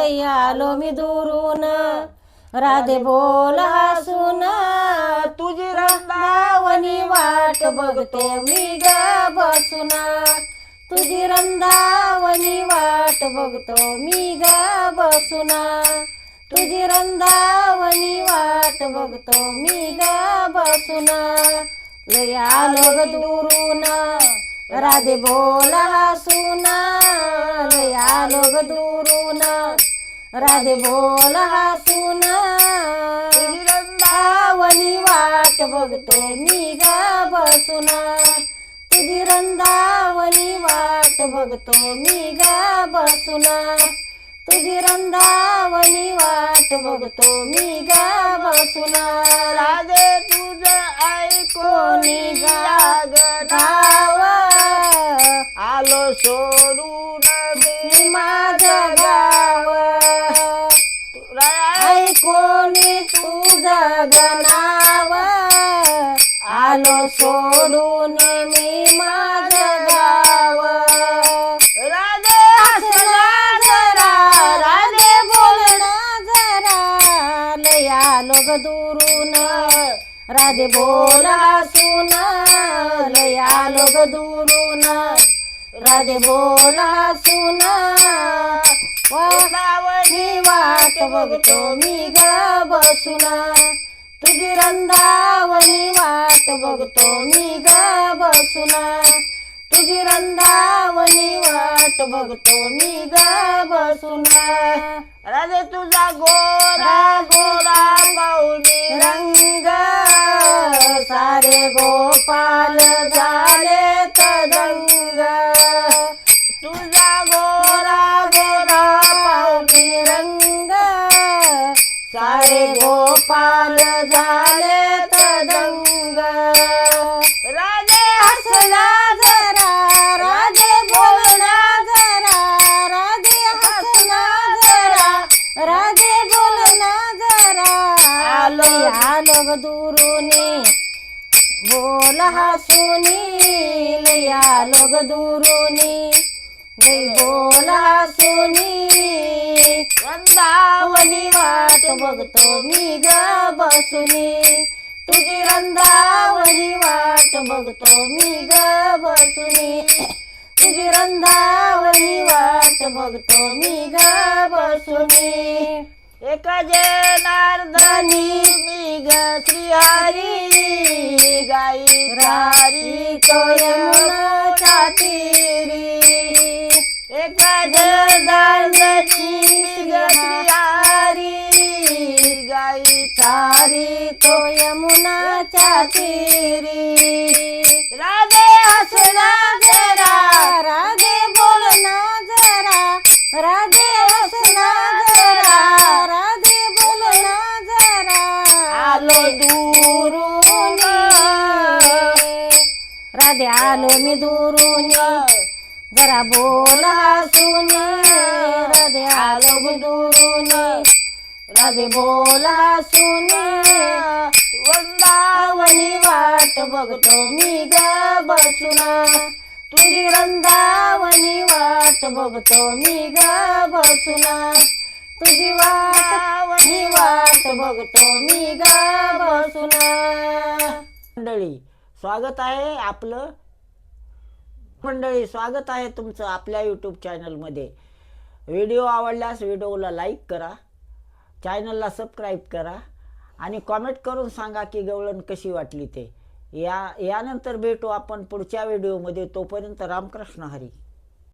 लई आलो मी दुरून. राधे बोल हसून तुझी रंदावणी वाट बघते मी ग बसून. तुझी रंदावणी वाट बघतो मी ग बसून. तुझी रंदावणी वाट बघतो मी ग बसून. लय आलो ग दुरून. राधे बोल हसून लय आलो ग दुरून. राधे बोल हसून रंदावणी वाट बघतो मी ग बसून. तुझी रंदावणी वाट बघतो मी ग बसून. तुझी रंदावणी वाट बघतो मी ग बसून. राधे तुझं ऐकोनी कोणी जागनाव गाव आलो सोडून तुझं गनाव आलो सोडून मी माझं गाव. राधे हसना जरा राधे बोलना जरा लय आलो ग दुरून. राधे बोल हसून लय आलो ग दुरून. राधे बोल हसून वाणी वाट बघतो मी. ग बसून. बघतो मी ग बसुना. तुझी रंधावनी वाट बघतो मी ग बसुना. राजे तुझा गोरा गोरा पाऊली रंग. सारे गोपाल झाले तदंग तुझा गोरा गोरा पाऊली रंग. सारे गो ग दुरुनी बोल हसुनी लय लोग दुरुनी. बोल हसुनी रंदावणी वाट बघतो मी ग बसुनी. तुझी रंदावणी वाट बघतो मी ग बसुनी. तुझी रंदावणी वाट बघतो मी ग बसुनी. एक जनार्दनी मी ग श्रीहरी गाई रारी तो यमुनाच्या तीरी एक जगदानची मी ग श्रीहरी गाई सारी तो यमुनाच्या तीरी राधे दुरून राधे आलो मी दुरून. जरा बोल हसून राधे आलो मी दुरून. राधे बोल हसून वंदावनी वाट बघतो मी ग बसून. तुझी रंदावनी वाट बघतो मी ग बसून. तुझी वाटवणी वाट बघतो मी ग बसून. मंडळी स्वागत आहे आपलं. मंडळी स्वागत आहे तुमचं आपल्या यूट्यूब चॅनलमध्ये व्हिडिओ आवडल्यास व्हिडिओला लाईक करा चॅनलला सबस्क्राईब करा आणि कॉमेंट करून सांगा की गवळण कशी वाटली ते. या यानंतर भेटू आपण पुढच्या व्हिडिओमध्ये. तोपर्यंत रामकृष्ण हरी.